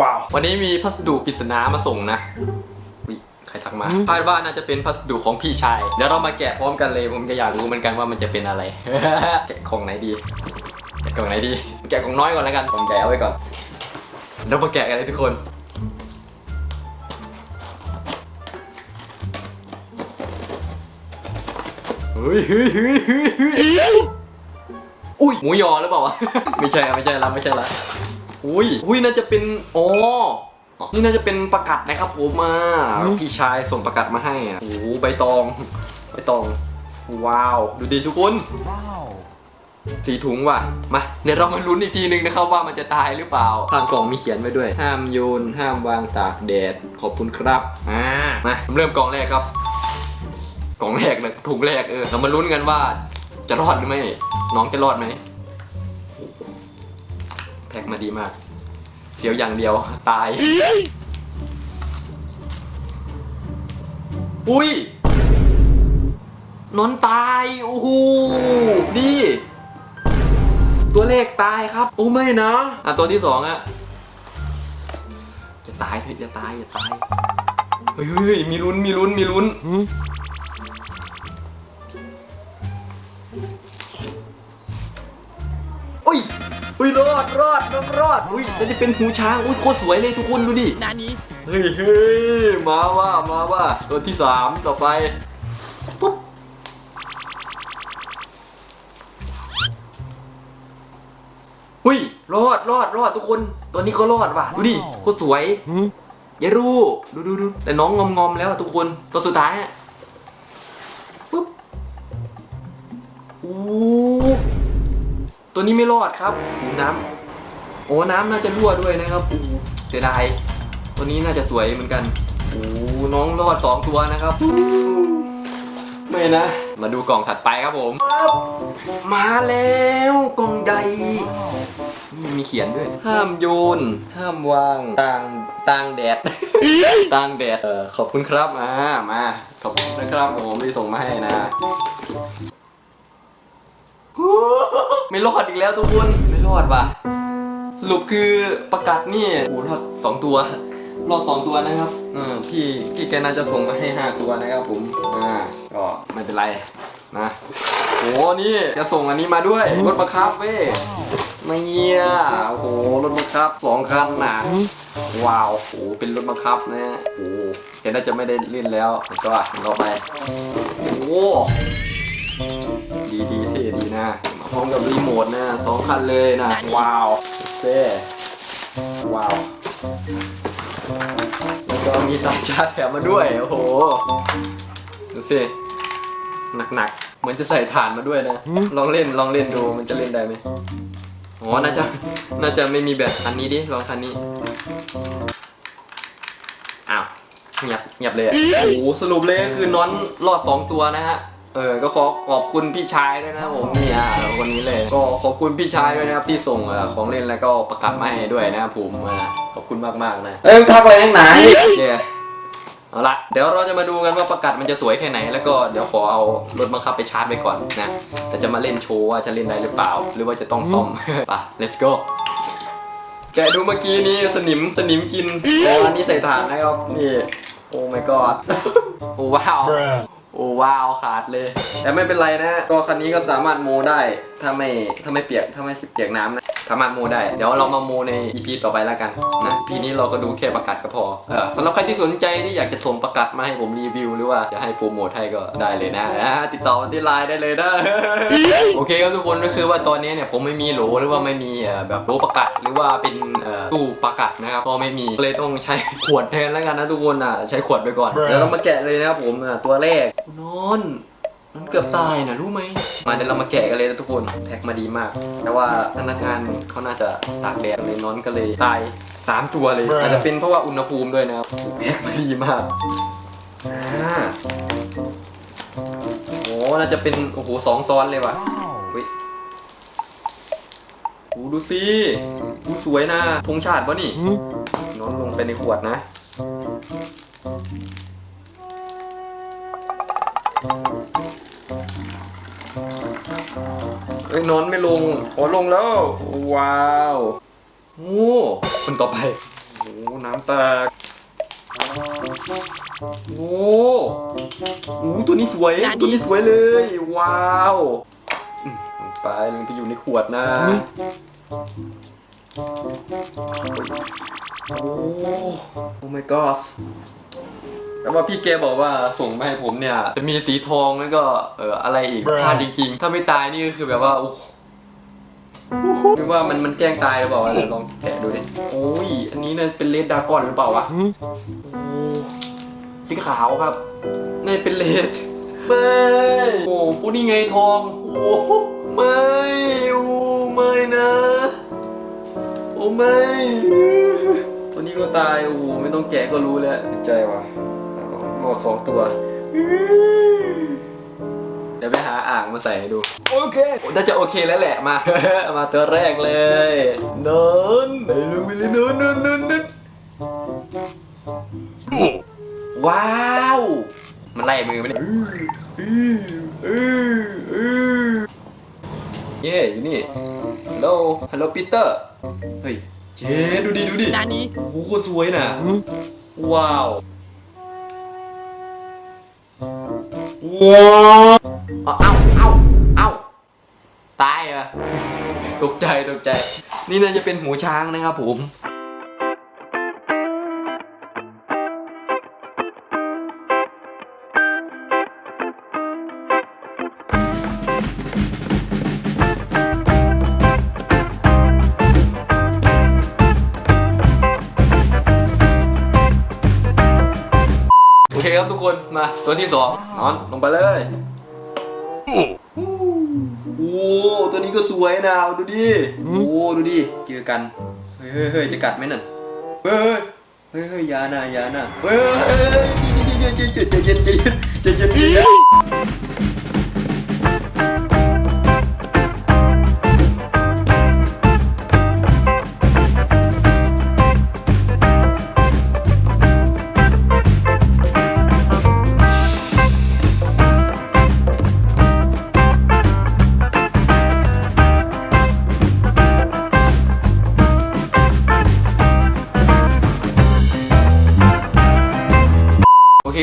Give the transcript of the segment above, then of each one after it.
ว้าว วันนี้มีพัสดุปริศนามาส่งนะอุ๊ยใครทักมาคาดว่าน่าจะเป็นพัสดุของพี่ชาย เดี๋ยวเรามาแกะพร้อมกันเลย ผมก็อยากรู้เหมือนกันว่ามันจะเป็นอะไร แกะของไหนดี แกะกล่องไหนดี แกะกล่องน้อยก่อนแล้วกันผมแกะเอาไว้ก่อนเรามาแกะกันเลยทุกคน เฮ้ยเฮ้ยเฮ้ยเฮ้ยเฮ้ยอุ้ยหมูยอหรือเปล่าวะ ไม่ใช่อะไม่ใช่ละไม่ใช่ละ อุ้ยอุ้ยน่าจะเป็นอ๋อนี่น่าจะเป็นประกัดนะครับผมมาพี่ชายส่งประกัดมาให้อะโอ้โหใบตองใบตอง ว้าว ดูดิทุกคน Wow. สีถุงว่ะ มาเดี๋ยวเรามาลุ้นอีกทีนึงนะครับว่ามันจะตายหรือเปล่าทางกล่องมีเขียนไว้ด้วย ห้ามโยน ห้ามวางตากแดด ขอบคุณครับ อ่า มาเริ่มกล่องแรกครับ กล่องแรกนะถุงแรกเออ เรามาลุ้นกันว่าจะรอดหรือไม่ น้องจะรอดไหม แพ็กมาดีมาก เสียวอย่างเดียวตาย อุ้ยนอนตายโอ้โหนี่ ตัวเลขตายครับ โอ้ไม่นะ อะตัวที่สองอะจะตายเถอะจะตายอย่าตายเฮ้ยเฮ้ยมีลุ้นมีลุ้นมีลุ้น อุ้ยรอดรอดรอดรอดอุ้ยแล้วจะเป็นหูช้างอุ้ยโคตรสวยเลยทุกคนดูดินานี้เฮ้ยเฮ้ยมาว่ามาว่าตัวที่สามต่อไปปุ๊บหุ้ยรอดรอดรอดทุกคนตัวนี้ก็รอดว่ะดูดิโคตรสวยยายรู้ดูดูดูแต่น้องงอมงอมๆแล้วอะทุกคนตัวสุดท้ายอะ ตัวนี้ไม่รอดครับหูน้ำโอ้น้ำน่าจะรั่วด้วยนะครับอู้เสียดายตัวนี้น่าจะสวยเหมือนกันโอ้น้องรอดสองตัวนะครับไม่นะ มาดูกล่องถัดไปครับผม มาแล้วกล่องใหญ่นี่มีเขียนด้วย ห้ามโยน ห้ามวาง ต่างต่างแดด ต่างแดด เออขอบคุณครับมามา ขอบคุณนะครับผมที่ส่งมาให้นะ ไม่รอดอีกแล้วทุกคนไม่รอดว่ะสรุปคือประกาศนี่โอ้โหรอดสองตัว รอดสองตัวนะครับเออพี่พี่แกน่าจะส่งมาให้ห้าตัวนะครับผมอ่าก็ไม่เป็นไรนะโอ้นี่จะส่งอันนี้มาด้วยรถบังคับเว้ยไม่เงี้ยโอ้โหรถบังคับสองคันนะว้าวโอ้โหเป็นรถบังคับนะโอ้โหแกน่าจะไม่ได้เล่นแล้วก็เราไปโอ้ดีดีเท่ดีนะ พร้อมกับรีโมทนะสองคันเลยนะ ว้าวเซ่ว้าวแล้วก็มีสายชาร์จแถมมาด้วย โอ้โห ดูสิ หนักๆ เหมือนจะใส่ฐานมาด้วยนะ ลองเล่นลองเล่นดูมันจะเล่นได้ไหมอ๋อ น่าจะ น่าจะไม่มีแบบคันนี้ดิ ลองคันนี้ อ้าวเงียบเงียบเลยอะโอ้โห สรุปเลยก็คือน้อนรอดสองตัวนะฮะ เออก็ขอขอบคุณพี่ชายด้วยนะผมนี่อะคนนี้เลย ก็ขอบคุณพี่ชายด้วยนะครับที่ส่งเอ่อของเล่นแล้วก็ประกาศมาให้ด้วยนะครับผมอ่าขอบคุณมากมากๆนะเอ้ยมึงทักอะไรนักหนาโอเคเอาละเดี๋ยวเราจะมาดูกันว่าประกาศมันจะสวยแค่ไหน แล้วก็เดี๋ยวขอเอารถบังคับไปชาร์จไว้ก่อนนะแต่จะมาเล่นโชว์ว่าจะเล่นได้หรือเปล่า หรือว่าจะต้องซ่อมไป let's go แกดูเมื่อกี้นี้สนิมสนิมกินอ๋ออันนี้ใส่ถ่านนะครับนี่โอ้ my god โอ้ว้าว Bruh. โอ้ว้าวขาดเลย แต่ไม่เป็นไรนะก็คันนี้ก็สามารถโมได้ ถ้าไม่ถ้าไม่เปียกถ้าไม่เปียกน้ำนะสามารถโมได้ เดี๋ยวเรามาโมใน EP ต่อไปแล้วกันนะพีนี้เราก็ดูแค่ประกาศก็พอเออสำหรับใครที่สนใจที่อยากจะส่งประกาศมาให้ผมรีวิวหรือว่าจะให้โปรโมทให้ก็ได้เลยนะอ่าติดต่อมาที่ไลน์ได้เลยนะ โอเคครับทุกคนก็คือว่าตอนนี้เนี่ยผมไม่มีโหลหรือว่าไม่มีเอ่อแบบโหลประกาศหรือว่าเป็นเอ่อตู้ประกาศนะครับก็ไม่มีก็เลยต้องใช้ขวดแทนแล้วกันนะทุกคนอะใช้ขวดไปก่อนเดี๋ยวเรามาแกะเลยนะครับผมอะตัวแรกนอน มันเกือบตายนะรู้ไหม มาเดี๋ยวเรามาแกะกันเลยนะทุกคนแพ็คมาดีมาก แต่ว่าพนักงานเขาน่าจะตากแดดเลยนอนก็เลยตายสามตัวเลยอาจจะเป็นเพราะว่าอุณหภูมิด้วยนะครับแพ็คมาดีมากอ่าโอ้น่าจะเป็นโอ้โหสองซ้อนเลยว่ะ Wow. เฮ้ยโอ้ดูสิดูสวยนะธงชาติปะนี่น้องลงไปในขวดนะ ยนอนไม่ลงขอลงแล้ว ว้าวโอ้คนต่อไปโอ้น้ำแตกโอ้โหโอ้ตัวนี้สวย ตัวนี้สวยเลย ว้าวไปมันจะอยู่ในขวดนะโอ้โอ้ my god แต่ว่าพี่แกบอกว่าส่งมาให้ผมเนี่ย จะมีสีทองแล้วก็เอออะไรอีกพลาดจริงๆ ถ้าไม่ตายนี่ก็คือแบบว่าโอ้โหคือว่ามันมันแกล้งตายหรือเปล่าวะเดี๋ยวลองแกะดูดิโอ้ยอันนี้เนี่ยเป็นเลดดากอนหรือเปล่าวะโอ้สีขาวครับนี่เป็นเลดไม่โอ้ปูนี่ไงทอง โอ้ไม่โอ้ไม่นะ โอ้ไม่ ตัวนี้ก็ตาย โอ้ไม่ต้องแกะก็รู้แล้วดีใจว่ะ รอดสองตัวเดี๋ยวไปหาอ่างมาใส่ให้ดู โอเคน่าจะโอเคแล้วแหละมา มาตัวแรกเลยนอนไหนลงไปเลยนอนนอนนอนนอนว้าว มันไล่มือมันเนี่ยเย่อยู่นี่ฮัลโหลฮัลโหลปีเตอร์ เฮ้ยเจ๊ดูดิ ดูดินานี้โอ้โหโคตรสวยน่ะว้าว เอาเอาเอาเอาตายเหรอตกใจตกใจ นี่น่าจะเป็นหูช้างนะครับผม ครับทุกคนมาตัวที่สองนอนลงไปเลยโอ้ตัวนี้ก็สวยนะดูดิโอ้ดูดิเจอกันเฮ้ยเฮ้ยจะกัดไหมนั่นเฮ้ยเฮ้ยเฮ้ยยานะอยานะเฮ้ยเฮ้ยเฮ้ยเย็นเย็นเย็นเย็นเย็นเย็นเย็นเย็นเย็นโอเค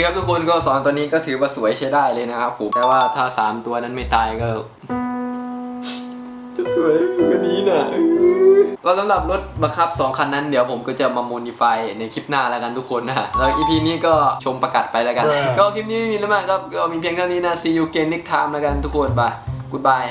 ครับทุกคนก็สอนตัวนี้ก็ถือว่าสวยใช้ได้เลยนะครับผมแต่ว่าถ้าสามตัวนั้นไม่ตายก็จะสวยกว่านี้นะก็สำหรับรถบังคับ 2 คันนั้นเดี๋ยวผมก็จะมาโมดิฟายในคลิปหน้าแล้วกันทุกคนนะแล้ว EP นี้ก็ชมประกาศไปแล้วกัน ก็คลิปนี้ไม่มีแล้วมากครับก็มีเพียงเท่านี้นะ see you again next time แล้วกันทุกคนบาย goodbye